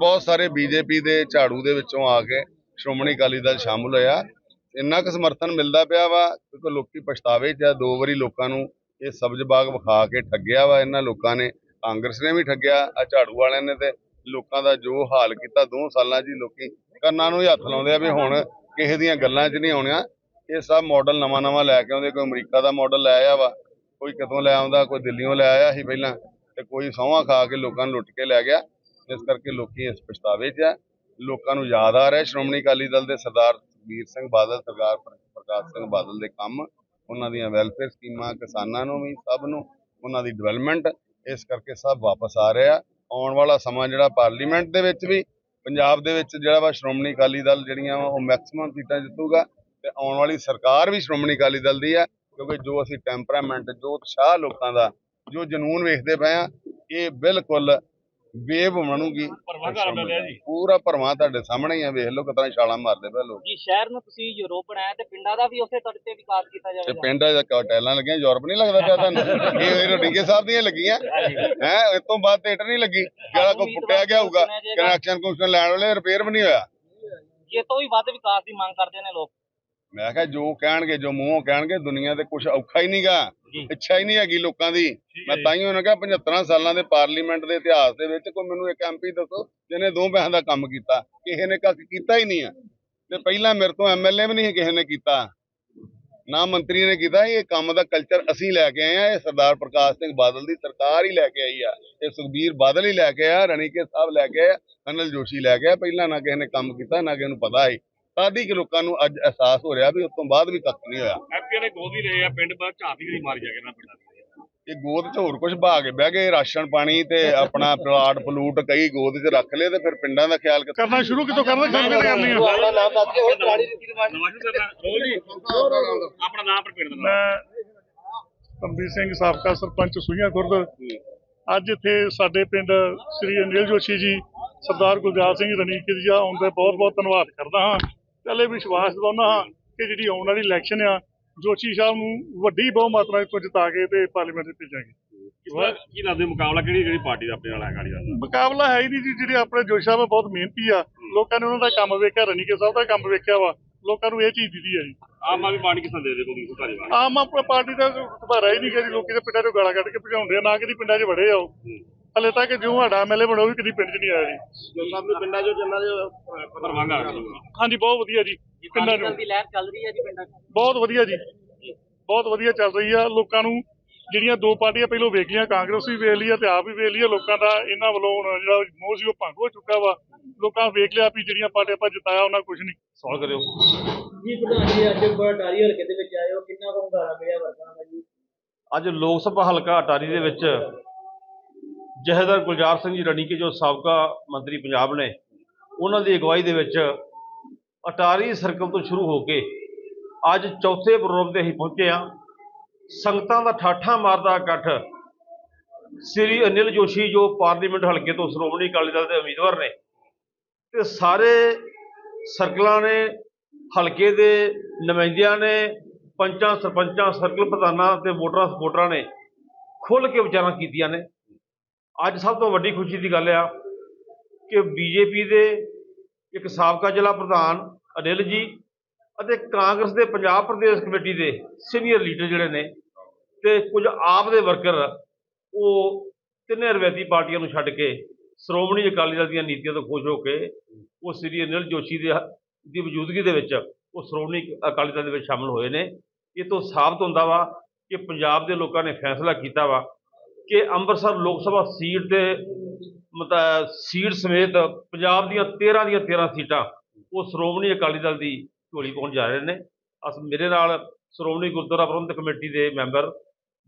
ਬਹੁਤ ਸਾਰੇ ਬੀਜੇਪੀ ਦੇ ਝਾੜੂ ਦੇ ਵਿੱਚੋਂ ਆ ਕੇ ਸ਼੍ਰੋਮਣੀ ਅਕਾਲੀ ਦਲ ਸ਼ਾਮਲ ਹੋਇਆ। ਇੰਨਾ ਕੁ ਸਮਰਥਨ ਮਿਲਦਾ ਪਿਆ ਵਾ ਕਿਉਂਕਿ ਲੋਕੀ ਪਛਤਾਵੇ ਚ ਆ। ਦੋ ਵਾਰੀ ਲੋਕਾਂ ਨੂੰ ਇਹ ਸਬਜ਼ ਬਾਗ ਵਿਖਾ ਕੇ ਠੱਗਿਆ ਵਾ। ਇਹਨਾਂ ਲੋਕਾਂ ਨੇ ਕਾਂਗਰਸ ਨੇ ਵੀ ਠੱਗਿਆ, ਆ ਝਾੜੂ ਵਾਲਿਆਂ ਨੇ ਤੇ ਲੋਕਾਂ ਦਾ ਜੋ ਹਾਲ ਕੀਤਾ ਦੋ ਸਾਲਾਂ 'ਚ ਹੀ ਲੋਕੀ ਕੰਨਾਂ ਨੂੰ ਹੀ ਹੱਥ ਲਾਉਂਦੇ ਆ ਵੀ ਹੁਣ ਕਿਸੇ ਦੀਆਂ ਗੱਲਾਂ 'ਚ ਨਹੀਂ ਆਉਣੀਆਂ। ਇਹ ਸਭ ਮਾਡਲ ਨਵਾਂ ਨਵਾਂ ਲੈ ਕੇ ਆਉਂਦੇ। ਕੋਈ ਅਮਰੀਕਾ ਦਾ ਮਾਡਲ ਲੈ ਆਇਆ ਵਾ, ਕੋਈ ਕਿਤੋਂ ਲੈ ਆਉਂਦਾ, ਕੋਈ ਦਿੱਲੀੋਂ ਲੈ ਆਇਆ ਸੀ ਪਹਿਲਾਂ ਤੇ ਕੋਈ ਸਹੁੰਆਂ ਖਾ ਕੇ ਲੋਕਾਂ ਨੂੰ ਲੁੱਟ ਕੇ ਲੈ ਗਿਆ। ਇਸ ਕਰਕੇ ਲੋਕੀ ਇਸ ਪਛਤਾਵੇ 'ਚ ਆ। ਲੋਕਾਂ ਨੂੰ ਯਾਦ ਆ ਰਿਹਾ ਸ਼੍ਰੋਮਣੀ ਅਕਾਲੀ ਦਲ ਦੇ ਸਰਦਾਰ ਵੀਰ ਸਿੰਘ ਬਾਦਲ, ਸਰਦਾਰ ਪ੍ਰਕਾਸ਼ ਸਿੰਘ ਬਾਦਲ ਦੇ ਕੰਮ, ਉਹਨਾਂ ਦੀਆਂ ਵੈਲਫੇਅਰ ਸਕੀਮਾਂ, ਕਿਸਾਨਾਂ ਨੂੰ ਵੀ, ਸਭ ਨੂੰ, ਉਹਨਾਂ ਦੀ ਡਿਵੈਲਪਮੈਂਟ ਇਸ ਕਰਕੇ ਸਭ ਵਾਪਸ ਆ ਰਿਹਾ ਆਉਣ ਵਾਲਾ ਸਮਾਂ ਜਿਹੜਾ ਪਾਰਲੀਮੈਂਟ ਦੇ ਵਿੱਚ ਵੀ, ਪੰਜਾਬ ਦੇ ਵਿੱਚ ਜਿਹੜਾ ਵਾ ਸ਼੍ਰੋਮਣੀ ਅਕਾਲੀ ਦਲ ਜਿਹੜੀਆਂ ਵਾ, ਉਹ ਮੈਕਸਿਮਮ ਸੀਟਾਂ ਜਿੱਤੂਗਾ ਤੇ ਆਉਣ ਵਾਲੀ ਸਰਕਾਰ ਵੀ ਸ਼੍ਰੋਮਣੀ ਅਕਾਲੀ ਦਲ ਦੀ ਹੈ ਕਿਉਂਕਿ ਜੋ ਅਸੀਂ ਟੈਂਪਰਾਮੈਂਟ ਜੋ ਉਤਸ਼ਾਹ ਲੋਕਾਂ ਦਾ, ਜੋ ਜਨੂਨ ਵੇਖਦੇ ਪਏ ਆ, ਇਹ ਬਿਲਕੁਲ ਵੇਵ ਬਣੂਗੀ। ਭਰਵਾਂ ਘਰ ਬਣ ਰਿਹਾ ਜੀ। ਪੂਰਾ ਭਰਵਾਂ ਤੁਹਾਡੇ ਸਾਹਮਣੇ ਹੀ ਆ ਵੇਖ ਲਓ ਕਿਤਨਾ ਛਾਲਾਂ ਮਾਰਦੇ ਪਏ ਲੋਕ। ਜੀ ਸ਼ਹਿਰ ਨੂੰ ਤੁਸੀਂ ਯੂਰਪ ਬਣਾਇਆ ਤੇ ਪਿੰਡਾਂ ਦਾ ਵੀ ਉਸੇ ਤੌਰ ਤੇ ਵਿਕਾਸ ਕੀਤਾ ਤੇ ਜਾਵੇਗਾ। ਪਿੰਡ ਦਾ ਟੈਲਾਂ ਲੱਗੀਆਂ? ਯੂਰਪ ਨਹੀਂ ਲੱਗਦਾ ਪਿਆ ਤੁਹਾਨੂੰ? ਇਹ ਰੋਡਿੰਗੇ ਸਾਹਿਬ ਦੀਆਂ ਲੱਗੀਆਂ। ਹੈ ਇਸ ਤੋਂ ਬਾਅਦ ਇੱਟ ਨਹੀਂ ਲੱਗੀ। ਜਿਹੜਾ ਕੋਈ ਪੁੱਟਿਆ ਗਿਆ ਹੋਊਗਾ ਕਨੈਕਸ਼ਨ ਕੁਸ਼ਨ ਲੈਣ ਵਾਲੇ ਰਿਪੇਅਰ ਵੀ ਨਹੀਂ ਹੋਇਆ। ਜੇ ਤੋਂ ਵੀ ਵੱਧ ਵਿਕਾਸ ਦੀ ਮੰਗ ਕਰਦੇ ਨੇ ਲੋਕ। ਮੈਂ ਕਿਹਾ ਜੋ ਕਹਿਣਗੇ ਜੋ ਮੂੰਹੋਂ ਕਹਿਣਗੇ ਦੁਨੀਆ ਤੇ ਕੁਝ ਔਖਾ ਹੀ ਨਹੀਂਗਾ। ਇੱਛਾ ਹੀ ਨਹੀਂ ਹੈਗੀ ਲੋਕਾਂ ਦੀ। ਮੈਂ ਤਾਂ ਹੀ ਉਹਨਾਂ ਕਿਹਾ 75 ਸਾਲਾਂ ਦੇ ਪਾਰਲੀਮੈਂਟ ਦੇ ਇਤਿਹਾਸ ਦੇ ਵਿੱਚ ਕੋਈ ਮੈਨੂੰ ਇੱਕ ਐਮਪੀ ਦੱਸੋ ਜਿਹਨੇ ਦੋ ਪੈਸਿਆਂ ਦਾ ਕੰਮ ਕੀਤਾ। ਕਿਸੇ ਨੇ ਕੱਖ ਕੀਤਾ ਹੀ ਨਹੀਂ ਆ। ਤੇ ਪਹਿਲਾਂ ਮੇਰੇ ਤੋਂ ਐਮਐਲਏ ਵੀ ਨਹੀਂ ਕਿਸੇ ਨੇ ਕੀਤਾ। ਨਾ ਮੰਤਰੀ ਨੇ ਕੀਤਾ। ਇਹ ਕੰਮ ਦਾ ਕਲਚਰ ਅਸੀਂ ਲੈ ਕੇ ਆਏ ਆ। ਇਹ ਸਰਦਾਰ ਪ੍ਰਕਾਸ਼ ਸਿੰਘ ਬਾਦਲ ਦੀ ਸਰਕਾਰ ਹੀ ਲੈ ਕੇ ਆਈ ਆ। ਇਹ ਸੁਖਬੀਰ ਬਾਦਲ ਹੀ ਲੈ ਕੇ ਆਇਆ ਰਣੀਕੇ ਸਾਹਿਬ ਲੈ ਕੇ ਆਇਆ ਅਨਿਲ ਜੋਸ਼ੀ ਲੈ ਕੇ ਆਇਆ। ਪਹਿਲਾਂ ਨਾ ਕਿਸੇ ਨੇ ਕੰਮ ਕੀਤਾ ਨਾ ਕਿਸੇ ਨੂੰ ਪਤਾ ਸੀ। ਤਾਦੀ ਕਿ ਲੋਕਾਂ ਨੂੰ ਅੱਜ ਅਹਿਸਾਸ ਹੋ ਰਿਹਾ ਵੀ ਉਸ ਤੋਂ ਬਾਅਦ ਵੀ ਕੱਖ ਨਹੀਂ ਹੋਇਆ ਐਮਪੀ ਨੇ ਗੋਦ ਹੀ ਲਏ ਆ ਪਿੰਡ ਬਾਅਦ ਝਾਤੀ ਗਰੀ ਮਾਰੀ ਜਾ ਕੇ ਨਾ ਪਿੰਡਾਂ ਦੇ ਇਹ ਗੋਦ 'ਚ ਹੋਰ ਕੁਝ ਭਾ ਕੇ ਬਹਿ ਗਏ ਰਾਸ਼ਨ ਪਾਣੀ ਤੇ ਆਪਣਾ ਪਲਾਟ ਪਲੂਟ ਕਈ ਗੋਦ 'ਚ ਰੱਖ ਲਏ ਤੇ ਫਿਰ ਪਿੰਡਾਂ ਦਾ ਖਿਆਲ ਕਰਨਾ ਸ਼ੁਰੂ ਕਿਤੋਂ ਕਰਨਾ ਕੰਮ ਕਿਤੇ ਕਰਨੀ ਆ ਆਪਣਾ ਨਾਮ ਦੱਸ ਕੇ ਹੋਰ ਪੁਰਾਣੀ ਰੀਤੀ ਰਿਵਾਜ ਆਪਣਾ ਨਾਮ ਪਰ ਪਿੰਡ ਦਾ ਨਾਮ ਮੈਂ ਤੰਬੀ ਸਿੰਘ ਸਾਬਕਾ ਸਰਪੰਚ ਸੁਈਆਂ ਖੁਰਦ ਅੱਜ ਇੱਥੇ ਸਾਡੇ ਪਿੰਡ ਸ੍ਰੀ ਅਨਿਲ ਜੋਸ਼ੀ ਜੀ ਸਰਦਾਰ ਗੁਲਜ਼ਾਰ ਸਿੰਘ ਰਣੀਕੀ ਜੀ ਆਉਣ ਦਾ ਬਹੁਤ ਬਹੁਤ ਧੰਨਵਾਦ ਕਰਦਾ ਹਾਂ ਪਹਿਲੇ ਵਿਸ਼ਵਾਸ ਦਿਵਾਉਂਦਾ ਹਾਂ ਕਿ ਜਿਹੜੀ ਆਉਣ ਵਾਲੀ ਇਲੈਕਸ਼ਨ ਆ ਜੋਸ਼ੀ ਸਾਹਿਬ ਨੂੰ ਵੱਡੀ ਬਹੁ ਮਾਤਰਾ ਵਿੱਚ ਜਿਤਾ ਕੇ ਤੇ ਪਾਰਲੀਮੈਂਟ ਵਿੱਚ ਭੇਜਾਂਗੇ ਕੀ- ਕੀ ਲੱਗਦਾ ਮੁਕਾਬਲਾ ਕਿਹੜੀ ਕਿਹੜੀ ਪਾਰਟੀ ਦਾ ਆਪਣੇ ਨਾਲ ਹੈ ਗਾੜੀ ਦਾ ਮੁਕਾਬਲਾ ਹੈ ਹੀ ਨਹੀਂ ਜੀ ਜਿਹੜੇ ਆਪਣੇ ਜੋਸ਼ੀ ਸਾਹਿਬ ਬਹੁਤ ਮਿਹਨਤੀ ਆ। ਲੋਕਾਂ ਨੇ ਉਹਨਾਂ ਦਾ ਕੰਮ ਵੇਖਿਆ ਰਣੀਕੇ ਸਾਹਿਬ ਦਾ ਕੰਮ ਵੇਖਿਆ ਵਾ। ਲੋਕਾਂ ਨੂੰ ਇਹ ਚੀਜ਼ ਦਿੱਤੀ ਆ ਜੀ। ਆਮ ਆਦਮੀ ਪਾਰਟੀ ਕਿਸ ਦੇ ਦੇ ਕੋਈ ਸੁਧਾਰੀ ਵਾਲੀ ਆਮ ਆਪਣਾ ਪਾਰਟੀ ਦਾ ਸੁਧਾਰਾ ਹੀ ਨਹੀਂ ਕਿ ਲੋਕੀ ਦੇ ਪਿੰਡਾਂ ਚੋਂ ਗਾਲਾਂ ਕੱਢ ਕੇ ਭਜਾਉਂਦੇ ਆ ਨਾ ਕਦੀ ਪਿੰਡਾਂ 'ਚ ਵੜੇ ਆ ਉਹ। ਹਲੇ ਤੱਕ ਜੋ ਸਾਡਾ ਐਮਐਲਏ ਬਣੋ ਵੀ ਕਦੀ ਪਿੰਡ 'ਚ ਨਹੀਂ ਆਇਆ ਜੀ। ਜੋ ਸਭ ਨੂੰ ਪਿੰਡਾਂ ਚੋਂ ਜੰਨਾਂ ਦੇ ਪਰਵਾਂਗਾ ਹਾਂਜੀ ਬਹੁਤ ਵਧੀਆ ਜੀ ਪਿੰਡਾਂ 'ਚ ਦੀ ਲਹਿਰ ਚੱਲ ਰਹੀ ਹੈ ਜੀ ਪਿੰਡਾਂ 'ਚ। ਬਹੁਤ ਵਧੀਆ ਜੀ ਬਹੁਤ ਵਧੀਆ ਚੱਲ ਰਹੀ ਆ। ਲੋਕਾਂ ਨੂੰ ਜਿਹੜੀਆਂ ਦੋ ਪਾਰਟੀਆਂ ਪਹਿਲਾਂ ਵੇਖ ਲਈਆਂ ਕਾਂਗਰਸ ਵੀ ਵੇਖ ਲਈ ਆ ਤੇ ਆਪ ਵੀ ਵੇਖ ਲਈ ਆ ਲੋਕਾਂ ਦਾ ਇਹਨਾਂ ਵੱਲੋਂ ਹੁਣ ਜਿਹੜਾ ਮੋਹ ਸੀ ਉਹ ਭੰਗ ਹੋ ਚੁੱਕਾ ਵਾ। ਲੋਕਾਂ ਨੇ ਵੇਖ ਲਿਆ ਵੀ ਜਿਹੜੀਆਂ ਪਾਰਟੀਆਂ ਆਪਾਂ ਜਿਤਾਇਆ ਉਹਨਾਂ ਕੁਝ ਨਹੀਂ। ਸਵਾਲ ਕਰਿਓ। ਜੀ ਪ੍ਰਧਾਨ ਜੀ ਅੱਜ ਬੜਾਰੀ ਹਲਕੇ ਦੇ ਵਿੱਚ ਆਏ ਹੋ ਕਿੰਨਾ ਕੁ ਹੁੰਗਾਰਾ ਮਿਲਿਆ ਦਾ ਜੀ? ਅੱਜ ਲੋਕ ਸਭਾ ਹਲਕਾ ਅਟਾਰੀ ਦੇ ਵਿੱਚ ਜਹੇਦਾਰ ਗੁਲਜ਼ਾਰ ਸਿੰਘ ਜੀ ਰਣੀਕੇ ਜੋ ਸਾਬਕਾ ਮੰਤਰੀ ਪੰਜਾਬ ਨੇ, ਉਹਨਾਂ ਦੀ ਅਗਵਾਈ ਦੇ ਵਿੱਚ ਅਟਾਰੀ ਸਰਕਲ ਤੋਂ ਸ਼ੁਰੂ ਹੋ ਕੇ ਅੱਜ ਚੌਥੇ ਪ੍ਰੋਗਰਾਮ ਤੇ ਅਸੀਂ ਪਹੁੰਚੇ ਹਾਂ। ਸੰਗਤਾਂ ਦਾ ਠਾਠਾ ਮਾਰਦਾ ਇਕੱਠ ਸ੍ਰੀ ਅਨਿਲ ਜੋਸ਼ੀ, ਜੋ ਪਾਰਲੀਮੈਂਟ ਹਲਕੇ ਤੋਂ ਸ਼੍ਰੋਮਣੀ ਅਕਾਲੀ ਦਲ ਦੇ ਉਮੀਦਵਾਰ ਨੇ, ਤੇ ਸਾਰੇ ਸਰਕਲਾਂ ਨੇ, ਹਲਕੇ ਦੇ ਨੁਮਾਇੰਦਿਆਂ ਨੇ, ਪੰਚਾਂ, ਸਰਪੰਚਾਂ, ਸਰਕਲ ਪ੍ਰਧਾਨਾਂ ਤੇ ਵੋਟਰਾਂ ਸਪੋਰਟਰਾਂ ਨੇ ਖੁੱਲ੍ਹ ਕੇ ਵਿਚਾਰਾਂ ਕੀਤੀਆਂ ਨੇ। ਅੱਜ ਸਭ ਤੋਂ ਵੱਡੀ ਖੁਸ਼ੀ ਦੀ ਗੱਲ ਆ ਕਿ ਬੀਜੇਪੀ ਦੇ ਇੱਕ ਸਾਬਕਾ ਜ਼ਿਲ੍ਹਾ ਪ੍ਰਧਾਨ ਅਨਿਲ ਜੀ ਅਤੇ ਕਾਂਗਰਸ ਦੇ ਪੰਜਾਬ ਪ੍ਰਦੇਸ਼ ਕਮੇਟੀ ਦੇ ਸੀਨੀਅਰ ਲੀਡਰ ਜਿਹੜੇ ਨੇ ਤੇ ਕੁਝ ਆਪ ਦੇ ਵਰਕਰ ਉਹ ਤਿੰਨੇ ਰਵਾਇਤੀ ਪਾਰਟੀਆਂ ਨੂੰ ਛੱਡ ਕੇ ਸ਼੍ਰੋਮਣੀ ਅਕਾਲੀ ਦਲ ਦੀਆਂ ਨੀਤੀਆਂ ਤੋਂ ਖੁਸ਼ ਹੋ ਕੇ ਉਹ ਸ੍ਰੀ ਅਨਿਲ ਜੋਸ਼ੀ ਦੇ ਦੀ ਮੌਜੂਦਗੀ ਦੇ ਵਿੱਚ ਉਹ ਸ਼੍ਰੋਮਣੀ ਅਕਾਲੀ ਦਲ ਦੇ ਵਿੱਚ ਸ਼ਾਮਲ ਹੋਏ ਨੇ। ਇਹ ਤੋਂ ਸਾਬਤ ਹੁੰਦਾ ਵਾ ਕਿ ਪੰਜਾਬ ਦੇ ਲੋਕਾਂ ਨੇ ਫੈਸਲਾ ਕੀਤਾ ਵਾ ਕਿ ਅੰਮ੍ਰਿਤਸਰ ਲੋਕ ਸਭਾ ਸੀਟ ਦੇ ਮਤਲਬ ਸੀਟ ਸਮੇਤ ਪੰਜਾਬ ਦੀਆਂ 13 ਦੀਆਂ 13 ਸੀਟਾਂ ਉਹ ਸ਼੍ਰੋਮਣੀ ਅਕਾਲੀ ਦਲ ਦੀ ਝੋਲੀ ਪਾਉਣ ਜਾ ਰਹੇ ਨੇ। ਅਸ ਮੇਰੇ ਨਾਲ ਸ਼੍ਰੋਮਣੀ ਗੁਰਦੁਆਰਾ ਪ੍ਰਬੰਧਕ ਕਮੇਟੀ ਦੇ ਮੈਂਬਰ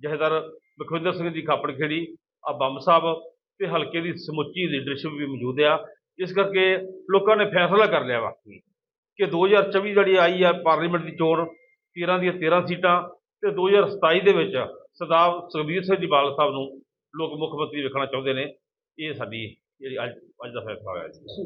ਜਹੇਦਾਰ ਲਖਵਿੰਦਰ ਸਿੰਘ ਜੀ ਖਾਪੜ ਖੇੜੀ, ਆ ਬੰਬ ਸਾਹਿਬ ਤੇ ਹਲਕੇ ਦੀ ਸਮੁੱਚੀ ਲੀਡਰਸ਼ਿਪ ਵੀ ਮੌਜੂਦ ਆ। ਇਸ ਕਰਕੇ ਲੋਕਾਂ ਨੇ ਫੈਸਲਾ ਕਰ ਲਿਆ ਵਾ ਕਿ 2024 ਜਿਹੜੀ ਆਈ ਆ ਪਾਰਲੀਮੈਂਟ ਦੀ ਚੋਣ 13 ਦੀਆਂ 13 ਸੀਟਾਂ ਤੇ 2027 ਦੇ ਵਿੱਚ ਸਰਦਾਰ ਸੁਖਬੀਰ ਸਿੰਘ ਜੀ ਬਾਦਲ ਸਾਹਿਬ ਨੂੰ ਲੋਕ ਮੁੱਖ ਮੰਤਰੀ ਵੇਖਣਾ ਚਾਹੁੰਦੇ ਨੇ। ਇਹ ਸਾਡੀ ਜਿਹੜੀ ਅੱਜ ਅੱਜ ਦਾ ਫੈਸਲਾ ਹੋਇਆ ਜੀ।